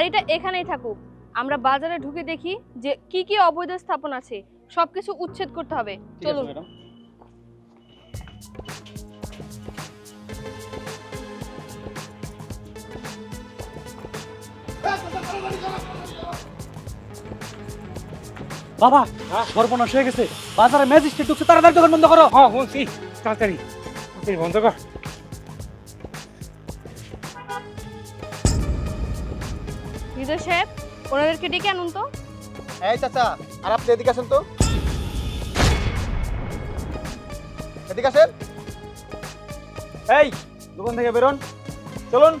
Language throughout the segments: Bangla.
গাড়িটা এখানেই থাকুক। আমরা বাজারে ঢুকে দেখি যে কি কি অবৈধ স্থাপন আছে। সবকিছু উচ্ছেদ করতে হবে। চলুন। বাবা সর্বনাশ হয়ে গেছে। বাজারে ম্যাজিস্ট্রেট ঢুকছে তাড়াতাড়ি দোকান বন্ধ করো। হ্যাঁ তাড়াতাড়ি। তাড়াতাড়ি বন্ধ কর। ওনাদেরকে ডেকে আনুন তো। এই চাচা আর আপনি এদিকে আসেন তো। এদিকে আসেন। এই দোকান থেকে বেরোন। চলুন।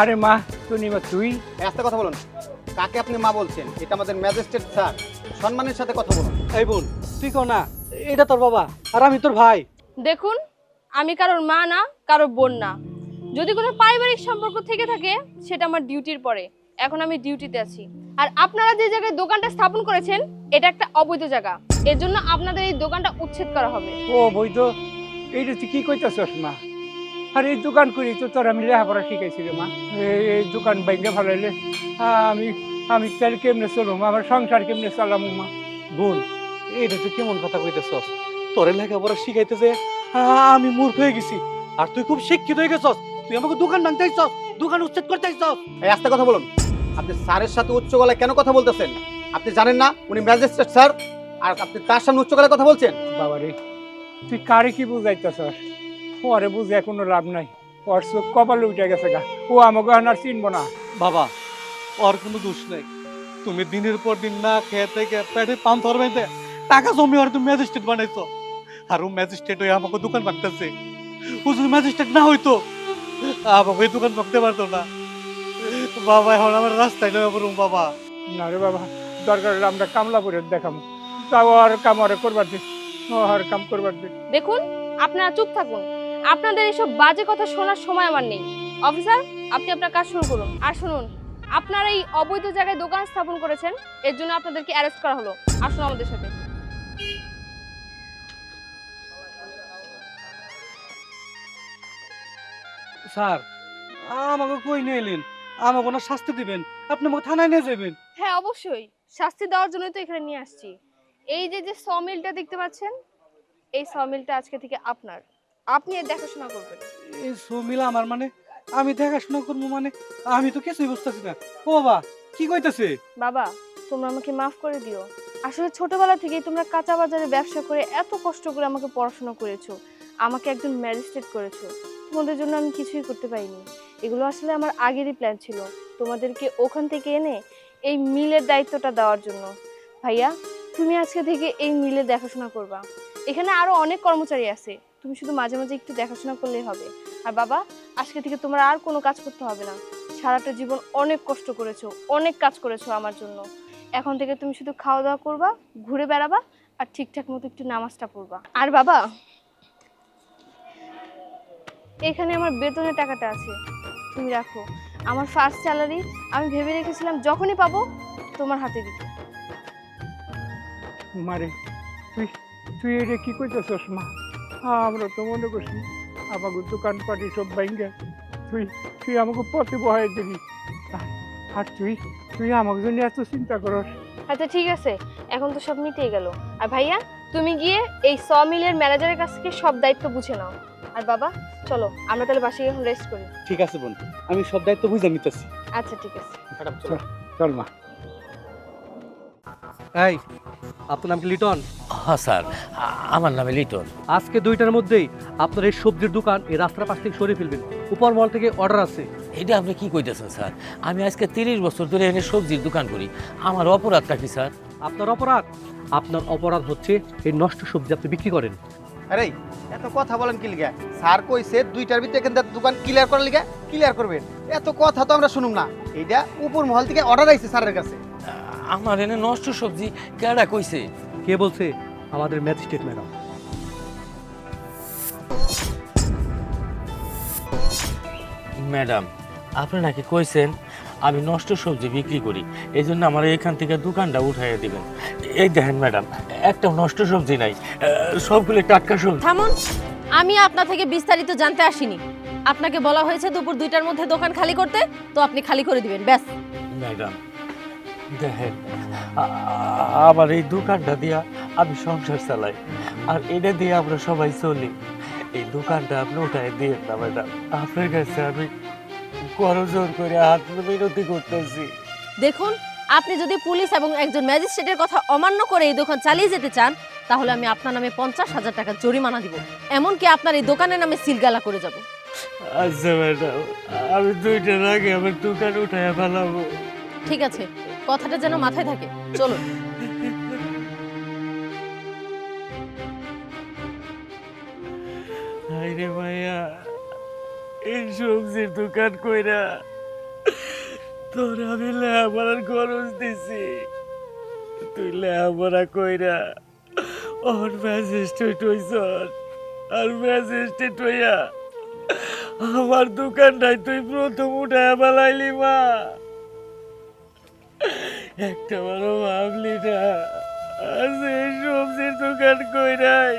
আরে মা পূর্ণিমা তুই। এই কথা বলুন। কাকে আপনি মা বলছেন? এটা আমাদের ম্যাজিস্ট্রেট স্যার। সম্মানের সাথে কথা বলুন। এই বোন তুই কো না এটা তোর বাবা আর আমি তোর ভাই। দেখুন আমি কারোর মা না কারোর বোন না। যদি কোনো পারিবারিক সম্পর্ক থেকে থাকে সেটা আমার ডিউটির পরে। এখন আমি ডিউটিতে আছি। আর আপনারা যে জায়গায় দোকানটা স্থাপন করেছেন এটা একটা অবৈধ জায়গা। এর জন্য আপনাদের এই দোকানটা উচ্ছেদ করা হবে। ও বৈধ এইটা তুই কি কইতাছস মা? আর এই দোকান করি তো তোর আমি লেখাপড়া শিখাইছি রে মা। এই দোকান বাইকে ভালাইলে আমি আমি তাহলে কেমনে চলুম আমার সংসার কেমনে চালাম মা? বোন এটা তুই কেমন কথা কইতেছস? তোরে লেখাপড়া শিখাইতেছে আমি মূর্খ হয়ে গেছি। আর তুই খুব শিক্ষিত হয়ে গেছস। তুই আমাকে দোকান ভাঙতে আইছস দোকান উচ্ছেদ করতে আইছস এই আস্তে কথা বলুন। আপনি স্যারের সাথে উচ্চ গলায় কেন কথা বলতেছেন? আপনি জানেন না? উনি ম্যাজিস্ট্রেট স্যার। আর আপনি তার সামনে উচ্চ গলায় কথা বলছেন? বাবা রে তুই কারে কি বুঝাইতেছস? পরে বুঝে কোনো লাভ নাই। ওর চোখ কপালে উঠে গেছে গা। ও আমাকে আর চিনবো না। বাবা ওর কোনো দোষ নাই। তুমি দিনের পর দিন না খেয়ে থেকে পেটে পান ধরবাইতে টাকা জমি আর তুমি ম্যাজিস্ট্রেট বানাইছো। আর ও ম্যাজিস্ট্রেট হয়ে আমাকে দোকান ভাঙতেছে। ও যদি ম্যাজিস্ট্রেট না হইতো। এই দোকান ভাঙতে পারতো না। বাবা এখন আমার রাস্তায় নেমে পড়ুন বাবা। না রে বাবা দরকার হলে আমরা কামলা করে দেখাম। তাও আর কাম আর করবার দিস আর কাম করবার দিস দেখুন আপনারা চুপ থাকুন। আপনাদের এইসব বাজে কথা শোনার সময় আমার নেই। অফিসার আপনি আপনার কাজ শুরু করুন। আর শুনুন আপনারা এই অবৈধ জায়গায় দোকান স্থাপন করেছেন এর জন্য আপনাদেরকে অ্যারেস্ট করা হলো। আসুন আমাদের সাথে। স্যার আমাকে কই নিয়ে এলেন? আমাকে কোনো শাস্তি দিবেন। আপনি আমাকে থানায় নিয়ে যাবেন। হ্যাঁ অবশ্যই। শাস্তি দেওয়ার জন্যই তো এখানে নিয়ে আসছি। এই যে যে সমিলটা দেখতে পাচ্ছেন এই সমিলটা আজকে থেকে আপনার। আপনি এর দেখাশোনা করবেন। এই সমিলা আমার মানে? আমি দেখাশোনা করব মানে? আমি তো কিছুই বুঝতেছি না। ও বাবা কি কইতাছে? বাবা তোমরা আমাকে মাফ করে দিও। আসলে ছোটবেলা থেকেই তোমরা কাঁচা বাজারে ব্যবসা করে এত কষ্ট করে আমাকে পড়াশোনা করেছ। আমাকে একজন ম্যাজিস্ট্রেট করেছ। তোমাদের জন্য আমি কিছুই করতে পারিনি। এগুলো আসলে আমার আগেরই প্ল্যান ছিল। তোমাদেরকে ওখান থেকে এনে এই মিলের দায়িত্বটা দেওয়ার জন্য। ভাইয়া, তুমি আজকে থেকে এই মিলে দেখাশোনা করবা। এখানে আরও অনেক কর্মচারী আছে। তুমি শুধু মাঝে মাঝে একটু দেখাশোনা করলেই হবে। আর বাবা, আজকে থেকে তোমার আর কোনো কাজ করতে হবে না। সারাটা জীবন অনেক কষ্ট করেছ, অনেক কাজ করেছ আমার জন্য। এখন থেকে তুমি শুধু খাওয়া দাওয়া করবা, ঘুরে বেড়াবা আর ঠিকঠাক মতো একটু নামাজটা পড়বা। আর বাবা এখানে আমার বেতনের টাকাটা আছে। তুমি রাখো। আমার ফার্স্ট স্যালারি আমি ভেবে রেখেছিলাম যখনই পাবো তোমার হাতে দিতে। মারে তুই তুই এটা কি কইতেছস মা? আমরা তো মনে করছি আমাকে দোকানপাটি সব বাইঙ্গে তুই তুই আমাকে পথে বহাই দিবি আর- আর তুই তুই আমাকে জন্য এত চিন্তা করস। আচ্ছা ঠিক আছে। এখন তো সব মিটিয়ে গেল। আর ভাইয়া তুমি গিয়ে এই স মিলের ম্যানেজারের কাছ থেকে সব দায়িত্ব বুঝে নাও। আর বাবা চলো আমরা তাহলে বাসে এখন রেস্ট করি। ঠিক আছে বোন আমি সব দায়িত্ব বুঝে নিতেছি। আচ্ছা ঠিক আছে। ম্যাডাম চলো। চল মা। এই আপনার নাম কি লিটন? হ্যাঁ স্যার আমার নামে লিটন। আজকে দুইটার মধ্যেই আপনার এই সবজির দোকান এই রাস্তার পাশ থেকে সরিয়ে ফেলবেন। উপর মল থেকে অর্ডার আছে। এটা আপনি কি কইতেছেন স্যার? আমি আজকে তিরিশ বছর ধরে এনে সবজির দোকান করি। আমার অপরাধটা কি স্যার? আপনার অপরাধ? আপনার অপরাধ হচ্ছে এই নষ্ট সবজি আপনি বিক্রি করেন। আরে এত কথা বলেন কি লিগা? স্যার কইছে দুইটার ভিতরে এখান থেকে দোকান ক্লিয়ার করার লিগা ক্লিয়ার করবেন। এত কথা তো আমরা শুনুম না। এইটা উপর মহল থেকে অর্ডার আইছে স্যারের কাছে। আমার এনে নষ্ট সবজি কেডা কইছে? কে বলছে? আমাদের ম্যাজিস্ট্রেট ম্যাডাম। ম্যাডাম আপনি নাকি কইছেন আমি নষ্ট সবজি বিক্রি করি। এই জন্য আমার এখান থেকে দোকানটা উঠাইয়া দিবেন। এই দেখেন ম্যাডাম একটা নষ্ট সবজি নাই। সবগুলো টাটকা সবজি থামুন আমি আপনার থেকে বিস্তারিত জানতে আসিনি। আপনাকে বলা হয়েছে দুপুর দুইটার মধ্যে দোকান খালি করতে তো আপনি খালি করে দিবেন ব্যাস। ম্যাডাম দেখেন আমার এই দোকানটা দিয়া আমি সংসার চালাই আর এটা দিয়ে আমরা সবাই চলি। এই দোকানটা আপনি উঠাই দিয়ে না ম্যাডাম। আপনার কাছে আমি করজোর করে হাত বিনতি করতেছি। দেখুন আপনি যদি পুলিশ এবং একজন ম্যাজিস্ট্রেটের কথা অমান্য করে এই দোকান চালিয়ে যেতে চান তাহলে আমি আপনার নামে পঞ্চাশ হাজার টাকা জরিমানা দিব। এমনকি আপনার এই দোকানের নামে সিলগালা করে যাব। আচ্ছা ম্যাডাম আমি দুইটার আগে আমার দোকান উঠাই ফেলাবো। ঠিক আছে কথাটা যেন মাথায় থাকে। চলুন। আরে ভাইয়া এই সবজির দোকান কইরা তোর আমি লেহাপড়ার খরচ দিছি। তুই লেহাপড়া কইরা ওর ম্যাজিস্ট্রেট হইছ। আর ম্যাজিস্ট্রেট হইয়া আমার দোকানটাই তুই প্রথম উঠায় বেলাইলি মা। একটা বড় ভাবলি না আর সবজির দোকান কইরাই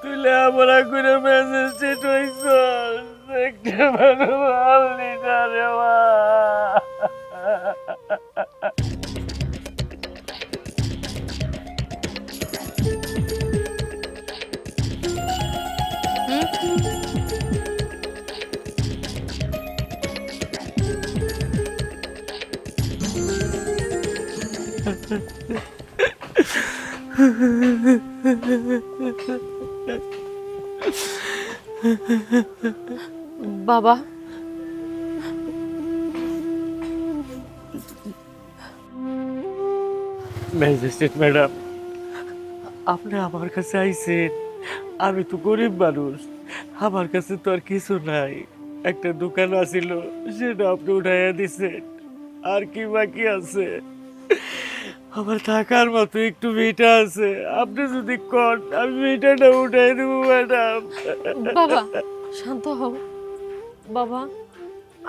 তুই লেখাপড়া করে ম্যাজিস্ট্রেট হইছ। একটা ভালো ভাবলি না রে বাবা। ম্যাজিস্ট্রেট ম্যাডাম আপনি আমার কাছে আইছেন। আমি তো গরিব মানুষ আমার কাছে তো আর কিছু নাই। একটা দোকান আছিল সেটা আপনি উঠাইয়া দিছেন। আর কি বাকি আছে? আমার থাকার মতো একটু ভিটা আছে। আপনি যদি কন আমি ভিটাটা উঠাই দেবো ম্যাডাম। বাবা শান্ত হও। বাবা,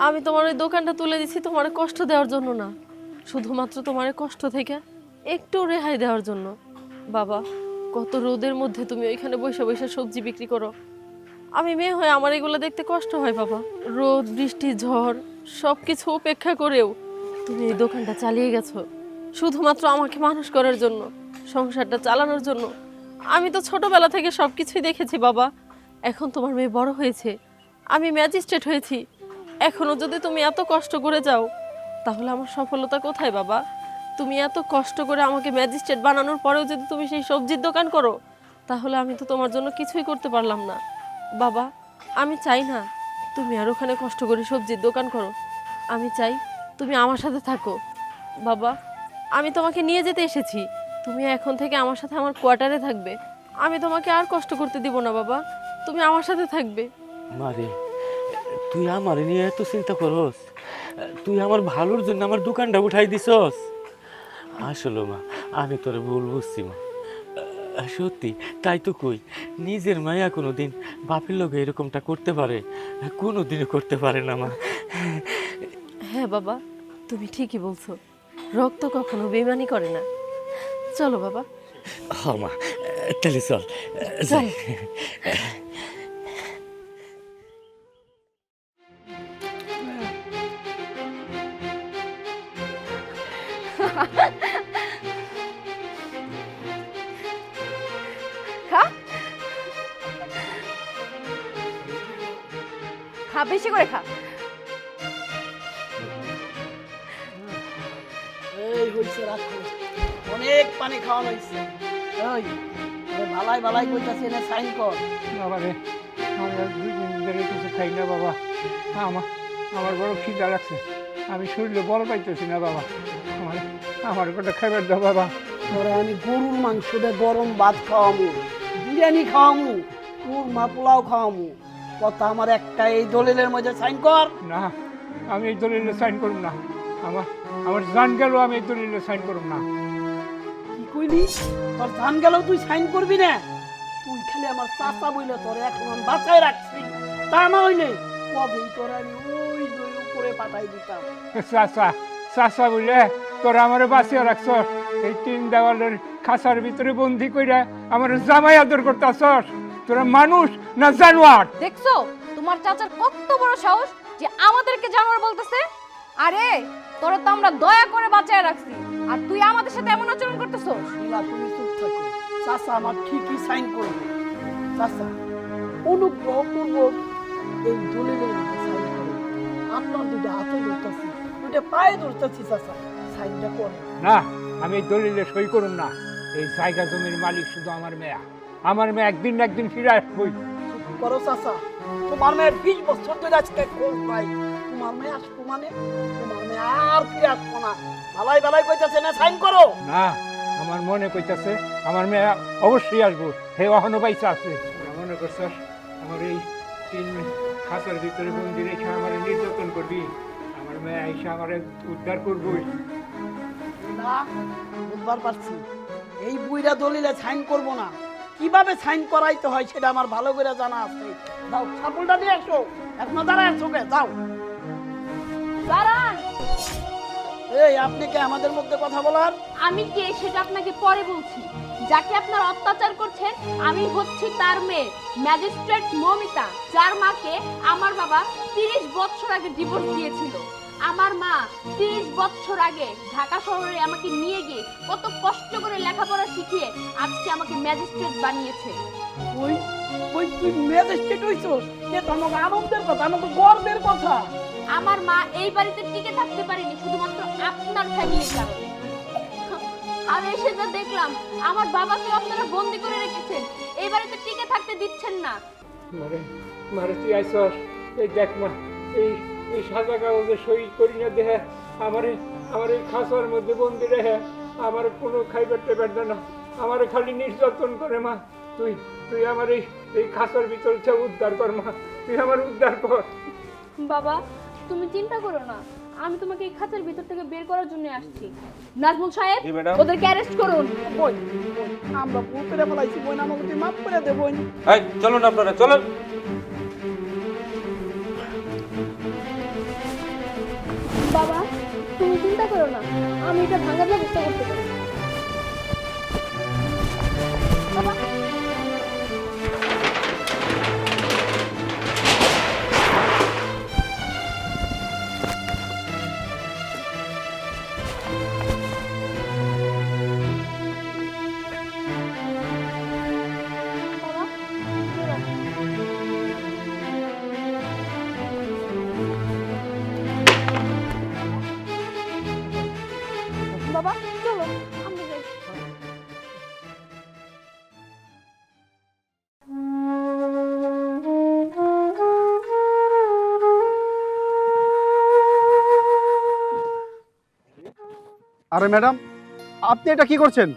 আমি তোমার ওই দোকানটা তুলে দিছি তোমার কষ্ট দেওয়ার জন্য না। শুধুমাত্র তোমার কষ্ট থেকে একটু রেহাই দেওয়ার জন্য। বাবা, কত রোদের মধ্যে তুমি ওইখানে বসে বসে সবজি বিক্রি করো। আমি মেয়ে হয়ে আমার এগুলো দেখতে কষ্ট হয় বাবা। রোদ, বৃষ্টি, ঝড় সব কিছু উপেক্ষা করেও তুমি এই দোকানটা চালিয়ে গেছো। শুধুমাত্র আমাকে মানুষ করার জন্য, সংসারটা চালানোর জন্য। আমি তো ছোটবেলা থেকে সব কিছুই দেখেছি বাবা। এখন তোমার মেয়ে বড় হয়েছে। আমি ম্যাজিস্ট্রেট হয়েছি। এখনও যদি তুমি এত কষ্ট করে যাও, তাহলে আমার সফলতা কোথায় বাবা? তুমি এত কষ্ট করে আমাকে ম্যাজিস্ট্রেট বানানোর পরেও যদি তুমি সেই সবজির দোকান করো, তাহলে আমি তো তোমার জন্য কিছুই করতে পারলাম না। বাবা, আমি চাই না তুমি আর ওখানে কষ্ট করে সবজির দোকান করো। আমি চাই তুমি আমার সাথে থাকো। বাবা, আমি তোমাকে নিয়ে যেতে এসেছি। তুমি এখন থেকে আমার সাথে আমার কোয়ার্টারে থাকবে। আমি তোমাকে আর কষ্ট করতে দিব না বাবা। তুমি আমার সাথে থাকবে। মারে তুই আমার নিয়ে এত চিন্তা করস? তুই আমার ভালোর জন্য আমার দোকানটা উঠাই দিছস? আসলে মা আমি তোরে ভুল বুঝছি মা। সত্যি তাই তো কই নিজের মায়া কোনো দিন বাপের লোকে এরকমটা করতে পারে? কোনো দিনও করতে পারে না মা। হ্যাঁ বাবা তুমি ঠিকই বলছো। রক্ত কখনো বেমানি করে না। চলো বাবা। হ মা তাহলে চল। যাই। খা। খা বেশি করে খা। এই হইছে রাখো অনেক পানি খাওয়ানো হয়েছে ওই ওই বালাই বালাই কইতাছে না সাইন কর। বাবা রে আমি আর দুই দিন ধরে কিছু খাই না বাবা। আমার আমার বড় খিদা লাগছে। আমি শরীরে বল পাইতেছি না বাবা। আমার কথা খাবার দাও বাবা। তোরা আমি গরুর মাংস দিয়ে গরম ভাত খাওয়ামু বিরিয়ানি খাওয়ামু কুরমা পোলাও খাওয়ামু। কথা আমার একটা এই দলিলের মধ্যে সাইন কর। না আমি এই দলিলে সাইন করব না। আমার আমার জান গেল আমি এই দলিলে সাইন করব না। কি কইলি? তোর ধান গেল তুই সাইন করবি না? তুই খালি আমার চাচা বইলে তোর এখন আমি বাঁচায় রাখছি। তা না হইলে কবেই তোর আমি ওই দই উপরে পাঠাই দিতাম। চাচা চাচা বলে তোরা আমার বাঁচিয়ে রাখছ। এই তিন দেওয়ালের খাঁচার ভিতরে বন্দি কইরা আমার জামাই আদর করতে করতেছস। তোরা মানুষ না জানোয়ার? দেখছ? তোমার চাচার কত বড় সাহস যে আমাদেরকে জানোয়ার বলতেছে? আরে তোরা তো আমরা দয়া করে বাঁচায় রাখছি। আর তুই আমাদের সাথে এমন আচরণ করতেছস? নীলা তুমি চুপ থাকো। চাচা আমার ঠিকই সাইন করবে। চাচা অনুগ্রহ পূর্বক এই দলিলের সাইন করো। আপনার দুটো হাতে ধরতেছি দুটো পায়ে ধরতেছি চাচা। না আমি এই দলিলে সই করুন না। এই জায়গা জমির মালিক শুধু আমার মেয়া। আমার মেয়ে একদিন না একদিন ফিরে আসবই। করো চাচা। তোমার মেয়ের বিশ বছর ধরে আজকে খোঁজ পাই তোমার মেয়ে আসব মানে? তোমার মেয়ে আর ফিরে আসব না। ভালাই ভালাই কইতাছে না সাইন করো। না আমার মনে কইতাছে আমার মেয়ে অবশ্যই আসব। হে অহনো বাইচা আছে। মনে করছস আমার এই তিন খাঁচার ভিতরে বন্দি রেখে আমার নির্যাতন করবি? আমার মেয়ে আইসা আমার উদ্ধার করবই। না বুঝবার পারছি। এই বুইরা দলিলে সাইন করব না। কীভাবে সাইন করাইতে হয় সেটা আমার ভালো করে জানা আছে। যাও সাপলটা দিয়ে আসো। এখনও দাঁড়ায় আছো কে? যাও। দাঁড়ান। এই আপনি কে? আমাদের মধ্যে কথা বলার? আমি কে সেটা আপনাকে পরে বলছি। যাকে আপনার অত্যাচার করছেন আমি হচ্ছি তার মেয়ে ম্যাজিস্ট্রেট মমিতা যার মাকে আমার বাবা তিরিশ বছর আগে ডিভোর্স দিয়েছিল। আমার মা তিরিশ বছর আগে ঢাকা শহরে আমাকে নিয়ে গিয়ে কত কষ্ট করে লেখাপড়া শিখিয়ে আজকে আমাকে ম্যাজিস্ট্রেট বানিয়েছে। ওই ওই তুই ম্যাজিস্ট্রেট হইছস? এ তো আমাকে আনন্দের কথা আমাকে গর্বের কথা। আমার মা এই বাড়িতে টিকে থাকতে পারেনি শুধুমাত্র আপনার ফ্যামিলির কারণে। আর এসে যা দেখলাম আমার বাবাকে আপনারা বন্দি করে রেখেছেন। এই বাড়িতে টিকে থাকতে দিচ্ছেন না। মারে মারে তুই আইসস এই দেখ মা এই এই সাদা কাগজে সই করি না দেহে। আমার আমার এই খাঁচার মধ্যে বন্দি রেহে। আমার কোনো খাইবার না আমার খালি নির্যাতন করে মা। তুই তুই আমার এই এই খাঁচার ভিতর উদ্ধার কর মা। তুই আমার উদ্ধার কর। বাবা তুমি চিন্তা করো না। আমি তোমাকে এই খাঁচার ভিতর থেকে বের করার জন্য আসছি। নাজমুল সাহেব ওদেরকে অ্যারেস্ট করুন। বই আমরা পুকুরে বলাইছি বই না আমাকে মাফ করে দে বই এই চলুন আপনারা চলুন। করো না। আমি এটা ভাঙার ব্যবস্থা করতে পারি বাবা চলো আমরা যাই। আরে ম্যাডাম আপনি এটা কি করছেন?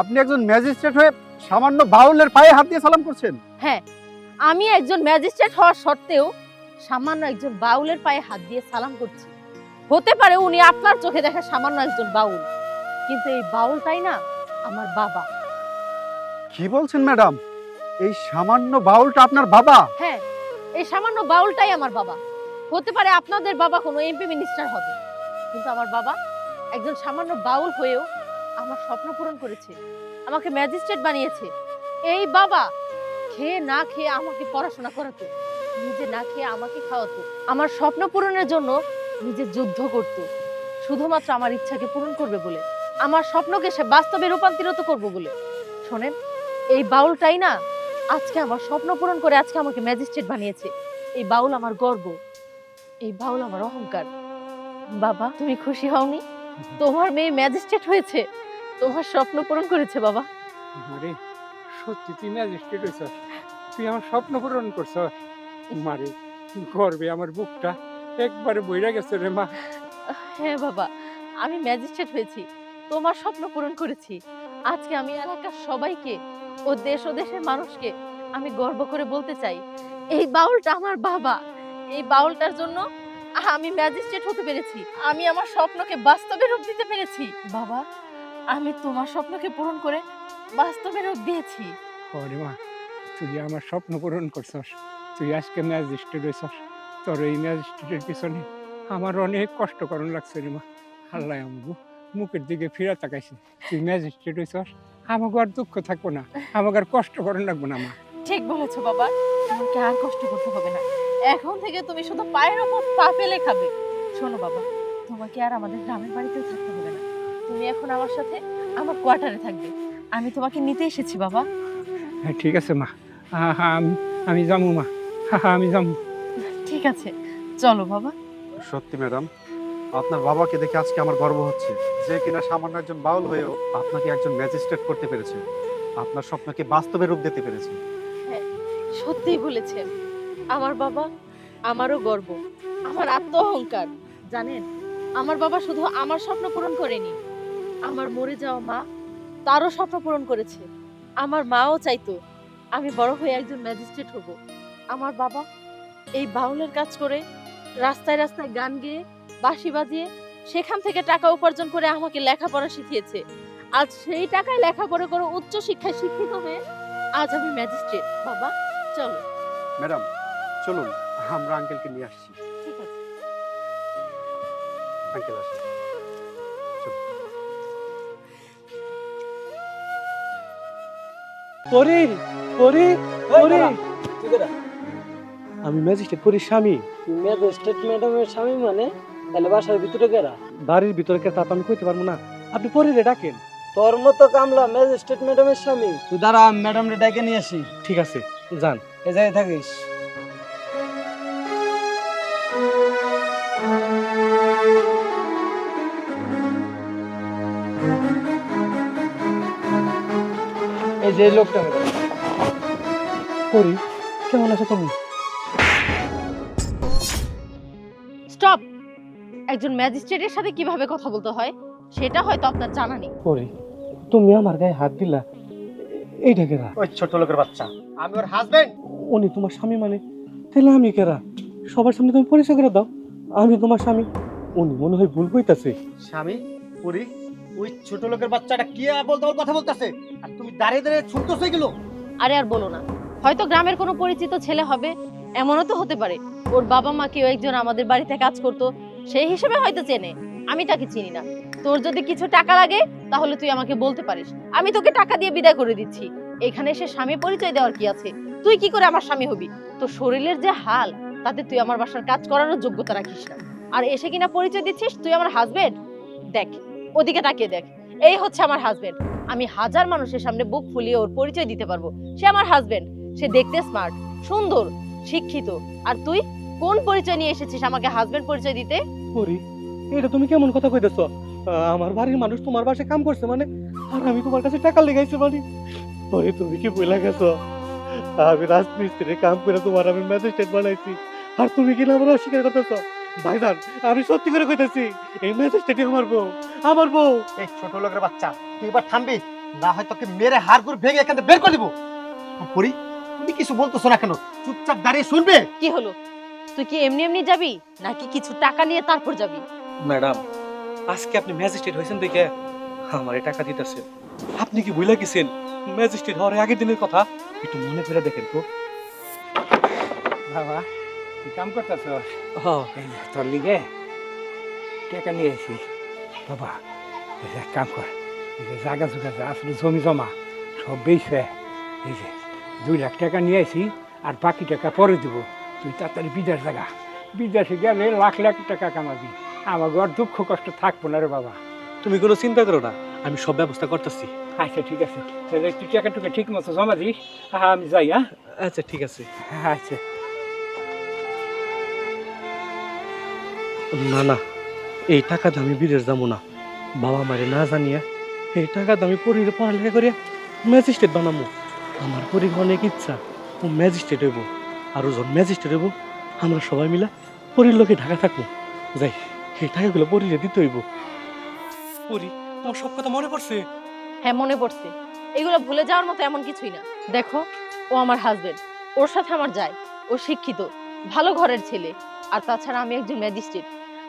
আপনি একজন ম্যাজিস্ট্রেট হয়ে সামান্য বাউলের পায়ে হাত দিয়ে সালাম করছেন। হ্যাঁ আমি একজন ম্যাজিস্ট্রেট হওয়ার সত্ত্বেও সামান্য একজন বাউলের পায়ে হাত দিয়ে সালাম করছি। হতে পারে উনি আপনার চোখে দেখা সামান্য একজন বাউল। কিন্তু এই বাউলটাই না? আমার বাবা। কি বলছেন ম্যাডাম? এই সামান্য বাউলটা আপনার বাবা? হ্যাঁ এই সামান্য বাউলটাই আমার বাবা। হতে পারে আপনাদের বাবা কোনো এমপি মিনিস্টার হবে। কিন্তু আমার বাবা একজন সামান্য বাউল হয়েও আমার স্বপ্ন পূরণ করেছে। আমাকে ম্যাজিস্ট্রেট বানিয়েছে। এই বাবা খেয়ে না খেয়ে আমাকে পড়াশোনা করাতো নিজে না খেয়ে আমাকে খাওয়াতো আমার স্বপ্ন পূরণের জন্য নিজে যুদ্ধ করত। শুধুমাত্র আমার ইচ্ছাকে পূরণ করবে বলে। আমার স্বপ্নকে সে বাস্তবে রূপান্তরিত করব বলে। শোনেন এই বাউলটাই না আজকে আমার স্বপ্ন পূরণ করে আজকে আমাকে ম্যাজিস্ট্রেট বানিয়েছে। এই বাউল আমার গর্ব এই বাউল আমার অহংকার। বাবা তুমি খুশি হওনি? তোমার মেয়ে ম্যাজিস্ট্রেট হয়েছে। তোমার স্বপ্ন পূরণ করেছে বাবা। মারে সত্যি তুই ম্যাজিস্ট্রেট হইছস তুই আমার স্বপ্ন পূরণ করছ। মারে গর্বে আমার বুকটা একবারে বইরা গেছে রে মা। হ্যাঁ বাবা আমি ম্যাজিস্ট্রেট হয়েছি। তোমার স্বপ্ন পূরণ করেছি। আজকে আমি এলাকার সবাইকে ও দেশ ও দেশের মানুষকে আমি গর্ব করে বলতে চাই, এই বাউলটা আমার বাবা। এই বাউলটার জন্য আমি ম্যাজিস্ট্রেট হতে পেরেছি। আমি আমার স্বপ্নকে বাস্তবে রূপ দিতে পেরেছি। বাবা, আমি তোমার স্বপ্নকে পূরণ করে বাস্তবে রূপ দিয়েছি। ওরে মা, তুই আমার স্বপ্ন পূরণ করছস। তুই আজকে ম্যাজিস্ট্রেট হইছস তোর এই ম্যাজিস্ট্রেটের পিছনে আমার অনেক কষ্ট করণ লাগছে রে মা। আল্লাহ আমাকে মুখের দিকে ফিরে তাকাইছে। তুই ম্যাজিস্ট্রেট হইছস আমাকে আর দুঃখ থাকব না আমাকে আর কষ্ট করণ লাগবো না মা। ঠিক বলেছ বাবা তোমাকে আর কষ্ট করতে হবে না। এখন থেকে তুমি শুধু পায়ের ওপর পা ফেলে খাবে। শোনো বাবা তোমাকে আর আমাদের গ্রামের বাড়িতেও থাকতে হবে না। তুমি এখন আমার সাথে আমার কোয়ার্টারে থাকবে। আমি তোমাকে নিতে এসেছি বাবা। হ্যাঁ ঠিক আছে মা। আমি আমি যাব মা। আমি যাব ঠিক আছে চলো বাবা। সত্যি ম্যাডাম। আপনার বাবাকে দেখে আজকে আমার গর্ব হচ্ছে যে কিনা সামান্য একজন বাউল হয়েও আপনাকে একজন ম্যাজিস্ট্রেট করতে পেরেছে। আপনার স্বপ্নকে বাস্তবে রূপ দিতে পেরেছে। সত্যিই বলেছেন। আমার বাবা আমারও গর্ব, আমার আত্ম অহংকার জানেন, আমার বাবা শুধু আমার স্বপ্ন পূরণ করেনি, আমার মরে যাওয়া মা তারও স্বপ্ন পূরণ করেছে। আমার মাও চাইতো আমি বড় হয়ে একজন ম্যাজিস্ট্রেট হব। আমার বাবা এই বাউলের কাজ করে রাস্তায় রাস্তায় গান গেয়ে বাঁশি বাজিয়ে সেখান থেকে টাকা উপার্জন করে আমাকে লেখাপড়া শিখিয়েছে। আজ সেই টাকায় লেখাপড়া করে উচ্চ শিক্ষায় শিক্ষিত হয়ে আজ আমি ম্যাজিস্ট্রেট। বাবা চলো। ম্যাডাম চলুন আমরা আঙ্কেলকে নিয়ে আসছি। ঠিক আছে। আঙ্কেল আসুন। পরি পরি পরি। আমি ম্যাজিস্ট্রেট পরি স্বামী। ম্যাজিস্ট্রেট ম্যাডামের স্বামী মানে? তাহলে বাসার ভিতরে গেরা বাড়ির ভিতরে কে তা তো আমি কইতে পারব না। আপনি পরিরে ডাকেন। তোর মতো কামলা ম্যাজিস্ট্রেট ম্যাডামের স্বামী। তুই দাঁড়া ম্যাডাম রে ডেকে নিয়ে আসি। ঠিক আছে যান। এ জায়গায় থাকিস। এই যে লোকটা। পরি কেমন আছো তুমি? একজন ম্যাজিস্ট্রেটের সাথে কীভাবে কথা বলতে হয় সেটা হয়তো আপনার জানা নেই। পরি তুমি আমার গায়ে হাত দিলা এইটা কেরা ওই ছোট লোকের বাচ্চা আমি ওর হাজবেন্ড উনি তোমার স্বামী মানে তাহলে আমি কেরা সবার সামনে তুমি পরিচয় করে দাও আমি তোমার স্বামী। উনি মনে হয় ভুল কইতাছে। স্বামী পুরি ওই ছোট লোকের বাচ্চাটা কি বলতে ওর কথা বলতাছে? আর তুমি দাঁড়িয়ে দাঁড়িয়ে শুনতেছো এগুলো? আরে আর বলো না হয়তো গ্রামের কোনো পরিচিত ছেলে হবে এমনও তো হতে পারে। ওর বাবা মা কেউ একজন আমাদের বাড়িতে কাজ করতো সেই হিসেবে হয়তো চেনে। আমি তাকে চিনি না। তোর যদি কিছু টাকা লাগে, তাহলে তুই আমাকে বলতে পারিস। আমি তোকে টাকা দিয়ে বিদায় করে দিচ্ছি। এখানে এসে স্বামী পরিচয় দেওয়ার কি আছে? তুই কি করে আমার স্বামী হবি? তোর শরীরের যে হাল, তাতে তুই আমার বাসার কাজ করারও যোগ্যতা রাখিস না। আর এসে কিনা পরিচয় দিচ্ছিস তুই আমার হাজবেন্ড দেখ, ওদিকে তাকিয়ে দেখ। এই হচ্ছে আমার হাজবেন্ড আমি হাজার মানুষের সামনে বুক ফুলিয়ে ওর পরিচয় দিতে পারব। সে আমার হাজবেন্ড সে দেখতে স্মার্ট সুন্দর, শিক্ষিত। আর তুই কোন পরিচয় নিয়ে এসেছিস আমাকে হাজবেন্ড পরিচয় দিতে? পরি এটা তুমি কেমন কথা কইতেছ? আমার বাড়ির মানুষ তোমার বাসায় কাম করছে মানে? আর আমি তোমার কাছে টাকা লেগাইছি মানে? পরে তুমি কি বইলা গেছো? আমি রাজমিস্ত্রি কাম করে তোমার আমি ম্যাজিস্ট্রেট বানাইছি। আর তুমি কি না আমার অস্বীকার করতেছ? ভাইজান আমি সত্যি করে কইতেছি এই ম্যাজিস্ট্রেটই আমার বউ আমার বউ। এই ছোট লোকের বাচ্চা তুই এবার থামবি না হয় তোকে মেরে হাড় করে ভেঙে এখান থেকে বের করে দিব। পুরি তুমি কিছু বলতেছো না কেন? চুপচাপ দাঁড়িয়ে শুনবে? কি হলো? তুই কি এমনি এমনি যাবি? নাকি কিছু টাকা নিয়ে তারপর যাবি? ম্যাডাম আজকে আপনি ম্যাজিস্ট্রেট হয়েছেন দেখে আমারে টাকা দিতেছেন আপনি কি ভুলে গেছেন? ম্যাজিস্ট্রেট হওয়ার আগের দিনের কথা একটু মনে করে দেখেন তো। বাবা তুই কাম করতেছ? তোর লিগে টাকা নিয়ে আসি। বাবা এক কাম কর এই যে জায়গা জুগা যা আসলে জমি জমা সব বেশে এই যে দুই লাখ টাকা নিয়ে আসি আর বাকি টাকা পরে দিব। তুই তাড়াতাড়ি বিদেশ জায়গা বিদেশে গেলে লাখ লাখ টাকা কামাবি। আমার ঘর দুঃখ কষ্ট থাকব না রে বাবা। তুমি কোনো চিন্তা করো না আমি সব ব্যবস্থা করতেছি। আচ্ছা ঠিক আছে। তাহলে তুই টাকা টুকা ঠিক মতো জমা দিস। হ্যাঁ আমি যাই হ্যাঁ? আচ্ছা ঠিক আছে। আচ্ছা। না না এই টাকা আমি বিদেশ যাব না। বাবা মারে না জানিয়া এই টাকা আমি পরীর পড়ালেখা করে ম্যাজিস্ট্রেট বানাবো আমার পরীর অনেক ইচ্ছা ও ম্যাজিস্ট্রেট হইব। আর ও যখন ম্যাজিস্ট্রেট হইব। আমরা সবাই মিলা পরীর লোকে ঢাকা থাকব। যাই এই টাকাগুলো পরীরে দিতে হইব। পরি তোমার সব কথা মনে পড়ছে? হ্যাঁ মনে পড়ছে। এগুলো ভুলে যাওয়ার মতো এমন কিছুই না। দেখো ও আমার হাজবেন্ড ওর সাথে আমার যায় ও শিক্ষিত ভালো ঘরের ছেলে। আর তাছাড়া আমি একজন ম্যাজিস্ট্রেট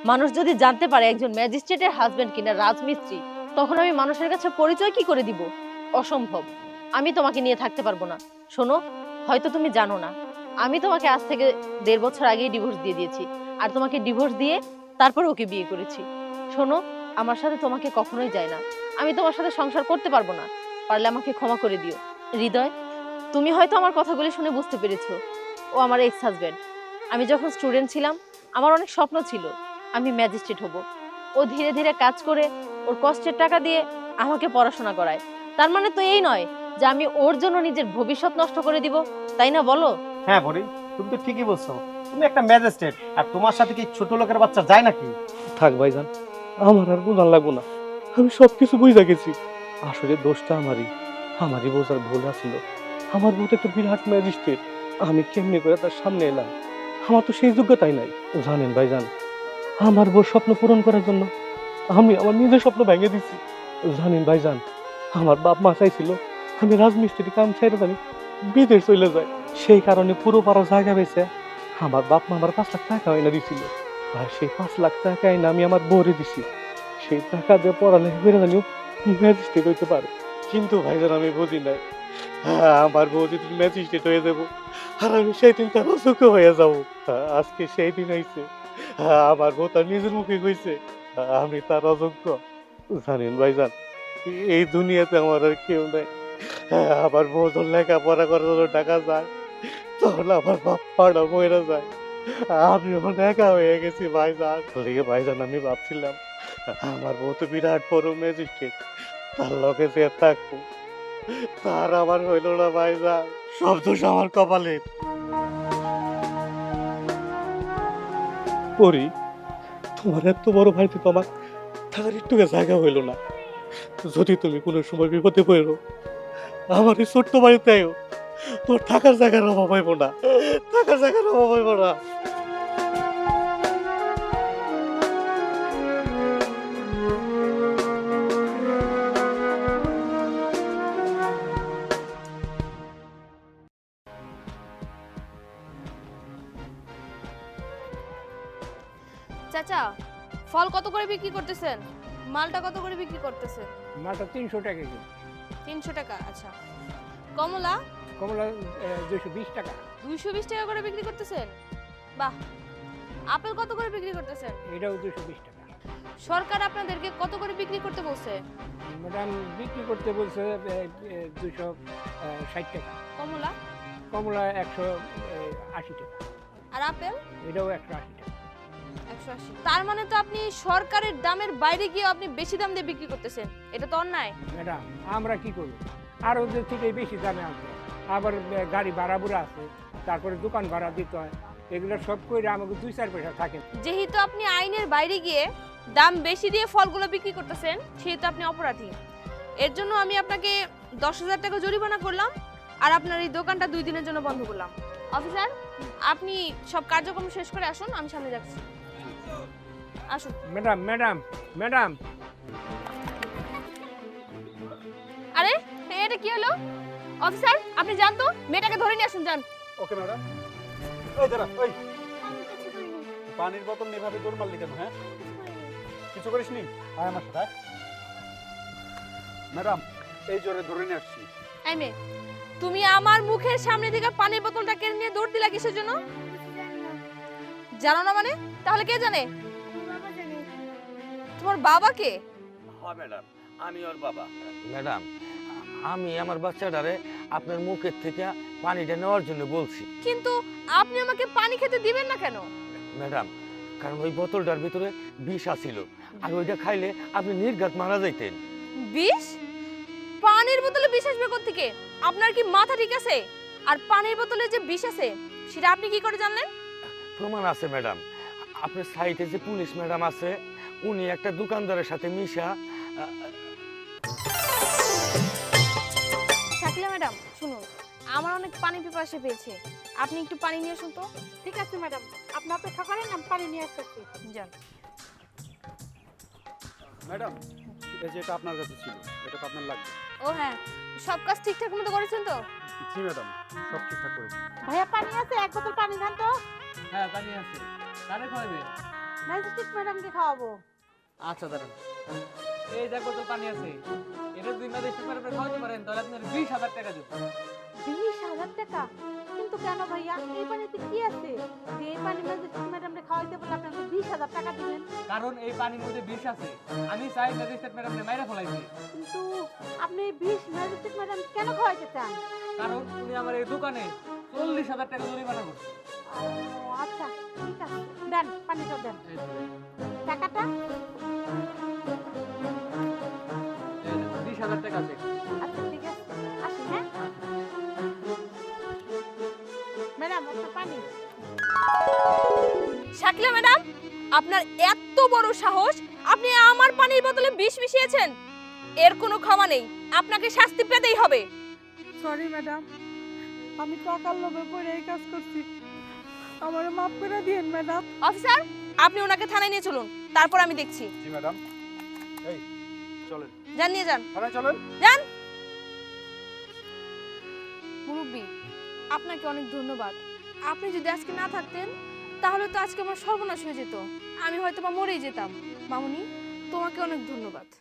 মানুষ যদি জানতে পারে একজন ম্যাজিস্ট্রেটের হাজবেন্ড কিনা রাজমিস্ত্রি তখন আমি মানুষের কাছে পরিচয় কি করে দিব? অসম্ভব। আমি তোমাকে নিয়ে থাকতে পারব না। শোনো হয়তো তুমি জানো না। আমি তোমাকে আজ থেকে দেড় বছর আগেই ডিভোর্স দিয়ে দিয়েছি। আর তোমাকে ডিভোর্স দিয়ে তারপর ওকে বিয়ে করেছি। শোনো, আমার সাথে তোমাকে কখনোই যায় না। আমি তোমার সাথে সংসার করতে পারব না। পারলে আমাকে ক্ষমা করে দিও। হৃদয়, তুমি হয়তো আমার কথাগুলি শুনে বুঝতে পেরেছ। ও আমার এক্স হাজবেন্ড আমি যখন স্টুডেন্ট ছিলাম, আমার অনেক স্বপ্ন ছিল। আমি ম্যাজিস্ট্রেট হব। ও ধীরে ধীরে কাজ করে, ওর কষ্টের টাকা দিয়ে আমাকে পড়াশোনা করায়। তার মানে তো এই নয় যে আমি ওর জন্য নিজের ভবিষ্যৎ নষ্ট করে দিব। তাই না বলো? হ্যাঁ পরি তুমি তো ঠিকই বলছো। তুমি একটা ম্যাজিস্ট্রেট, আর তোমার সাথে কি ছোট লোকের বাচ্চা যায় নাকি? থাক ভাইজান, আমার আর বোঝার লাগবো না। আমি সব কিছু বুঝা গেছি। আসলে দোষটা আমারই। আমারই বোঝার ভুল আছিল। আমার বউ তো একটা বিরাট ম্যাজিস্ট্রেট। আমি কেমনি করে তার সামনে এলাম? আমার তো সেই যোগ্যতাই নাই। জানেন ভাইজান, আমার বউ স্বপ্ন পূরণ করার জন্য আমি আমার নিজের স্বপ্ন ভেঙে দিছি। জানেন ভাইজান, আমার বাপ মা চাইছিল আমি রাজমিস্ত্রি কাম ছেড়ে জানি বিদেশ চলে যায়। সেই কারণে পুরো পাড়া জায়গা বেছে আমার বাপ মা আমার পাঁচ লাখ টাকা এনে দিছিল। আর সেই পাঁচ লাখ টাকা এনে আমি আমার বউরে দিছি। সেই টাকা দিয়ে পড়ালেখা করে জানিও ম্যাজিস্ট্রেট হইতে পারে। কিন্তু ভাইজান আমি বুঝি নাই। হ্যাঁ, আমার বউ যদি ম্যাজিস্ট্রেট হয়ে যাব আর আমি সেই দিন তার অযোগ্য হয়ে যাব। হ্যাঁ, আজকে সেই দিন হয়েছে আমার বউ তার নিজের মুখে কইছে। হ্যাঁ, আমি তার অযোগ্য। জানেন ভাইজান এই দুনিয়াতে আমার আর কেউ নাই। হ্যাঁ, বউ যখন লেখাপড়া করার জন্য টাকা যায় তখন আমার বাপ পাড়া মরে যায়। আমি একা হয়ে গেছি, ভাইজান। লিগে ভাইজান, আমি ভাবছিলাম, আমার বউ তো বিরাট বড় ম্যাজিস্ট্রেট, তার লগে যে থাকব, তার আমার হইল না ভাইজান। সব দোষ আমার কপালে পরি, তোমার এত বড় ভাইতে তো আমার থাকার একটু জায়গা হইল না। যদি তুমি কোনো সময় বিপদে পড়ো, আমার এই ছোট্ট বাড়িতে আয়ো তোর থাকার জায়গার অভাব হইব না। থাকার জায়গার অভাব হইব না। চাচা ফল কত করে বিক্রি করতেছেন? মালটা কত করে বিক্রি করতেছেন? মালটা তিনশো টাকা কেজি। তিনশো টাকা আচ্ছা। কমলা কমলা দুশো বিশ টাকা। দুইশো বিশ টাকা করে বিক্রি করতেছেন? বাহ। আপেল কত করে বিক্রি করতেছেন? এটাও দুশো বিশ টাকা। সরকার আপনাদেরকে কত করে বিক্রি করতে বলছে? ম্যাডাম বিক্রি করতে বলছে দুশো ষাট টাকা। কমলা? কমলা একশো আশি টাকা। আর আপেল? এটাও একশো আশি টাকা। একশো আশি। তার মানে তো আপনি সরকারের দামের বাইরে গিয়ে আপনি বেশি দাম দিয়ে বিক্রি করতেছেন। এটা তো অন্যায়। ম্যাডাম আমরা কি করব? আর ওদের থেকে বেশি দামে আনতে। আবার গাড়ি ভাড়া বুড়া আছে তারপরে দোকান ভাড়া দিতে হয়। এগুলো সব করে আমাকে দুই চার পয়সা থাকে। যেহেতু আপনি আইনের বাইরে গিয়ে দাম বেশি দিয়ে ফলগুলো বিক্রি করতেছেন সেহেতু আপনি অপরাধী। এর জন্য আমি আপনাকে দশ হাজার টাকা জরিমানা করলাম আর আপনার এই দোকানটা দুই দিনের জন্য বন্ধ করলাম। অফিসার আপনি সব কার্যক্রম শেষ করে আসুন আমি সামনে যাচ্ছি। আসুন। Madam madam madam. আরে এটা কি হলো? অফিসার আপনি যান তো মেয়েটাকে ধরে নিয়ে আসুন যান। Okay madam. ওই দাঁড়া ওই পানির বোতল এভাবে দৌড় মারলি কেন হ্যাঁ? কিছু করিস নি? আয় আমার সাথে ম্যাডাম এই জোরে ধরে নিয়ে আসছি। এই মেয়ে তুমি আমার মুখের সামনে থেকে পানির বোতলটা কেড়ে নিয়ে দৌড় দিলা কিসের জন্য? জানো না মানে? তাহলে কে জানে? তোমার বাবা কে? হ্যাঁ ম্যাডাম আমি ওর বাবা। ম্যাডাম আমি আমার বাচ্চাটারে আপনার মুখের থেকে পানিটা নেওয়ার জন্য বলছি। কিন্তু আপনি আমাকে পানি খেতে দিবেন না কেন? ম্যাডাম কারণ ওই বোতলটার ভিতরে বিষ আছিল আর ওইটা খাইলে আপনি নির্ঘাত মারা যাইতেন। বিষ? পানির বোতলে বিষ আসবে থেকে আপনার কি মাথা ঠিক আছে? আর পানির বোতলে যে বিষ আছে সেটা আপনি কি করে জানলেন? প্রমাণ আছে ম্যাডাম। আপনার সাইটে যে পুলিশ ম্যাডাম আছে উনি একটা দোকানদারের সাথে মিশা ম্যাডাম শুনুন আমার অনেক পানি পিপাসে পেয়েছে। আপনি একটু পানি নিয়ে আসুন তো। ঠিক আছে ম্যাডাম আপনি অপেক্ষা করেন আমি পানি নিয়ে আসতেছি। যান। ম্যাডাম এই যে এটা আপনার কাছে ছিল এটা তো আপনার লাগবে। ও হ্যাঁ সব কাজ ঠিকঠাক মতো করেছেন তো? জি ম্যাডাম সব ঠিকঠাক করেছি। ভাইয়া পানি আছে? এক বোতল পানি দেন তো। হ্যাঁ পানি আছে। কারে খাওয়াবে? ম্যাজিস্ট্রেট ম্যাডামকে খাওয়াবো। আচ্ছা দাঁড়ান। এই দেখো তো পানি আছে। এটা দুই মাস একটু করে খাওয়াতে পারেন তাহলে আপনার বিশ হাজার টাকা দেবো। বিশ হাজার টাকা? কিন্তু কেন ভাইয়া এই পানিতে কি আছে? যে এই পানি ম্যাজিস্ট্রেট ম্যাডামকে খাওয়াইতে বলে আপনাকে বিশ হাজার টাকা দিলেন কারণ এই পানির মধ্যে বিষ আছে। আমি চাই ম্যাজিস্ট্রেট ম্যাডামকে মাইরা ফেলাইছি কিন্তু আপনি এই বিশ ম্যাজিস্ট্রেট ম্যাডাম কেন খাওয়াইতে চান? কারণ উনি আমার এই দোকানে চল্লিশ হাজার টাকা জরিমানা করছে। আচ্ছা ঠিক আছে। দেন পানিটা দেন। টাকাটা? আপনার এত বড় সাহস আপনি আমার পানির বোতলে বিষ মিশিয়েছেন। এর কোনো ক্ষমা নেই আপনাকে শাস্তি পেতেই হবে। সরি ম্যাডাম আমি টাকার লোভে পড়ে এই কাজ করছি। আমার মাফ করে দিন ম্যাডাম অফিসার আপনি ওনাকে থানায় নিয়ে চলুন। তারপর আমি দেখছি। জি ম্যাডাম এই চলেন। যান নিয়ে যান। থানায় চলেন। যান। মুরব্বী আপনাকে অনেক ধন্যবাদ। আপনি যদি আজকে না থাকতেন তাহলে তো আজকে আমার সর্বনাশ হয়ে যেত। আমি হয়তো বা মরেই যেতাম। মামুনি, তোমাকে অনেক ধন্যবাদ।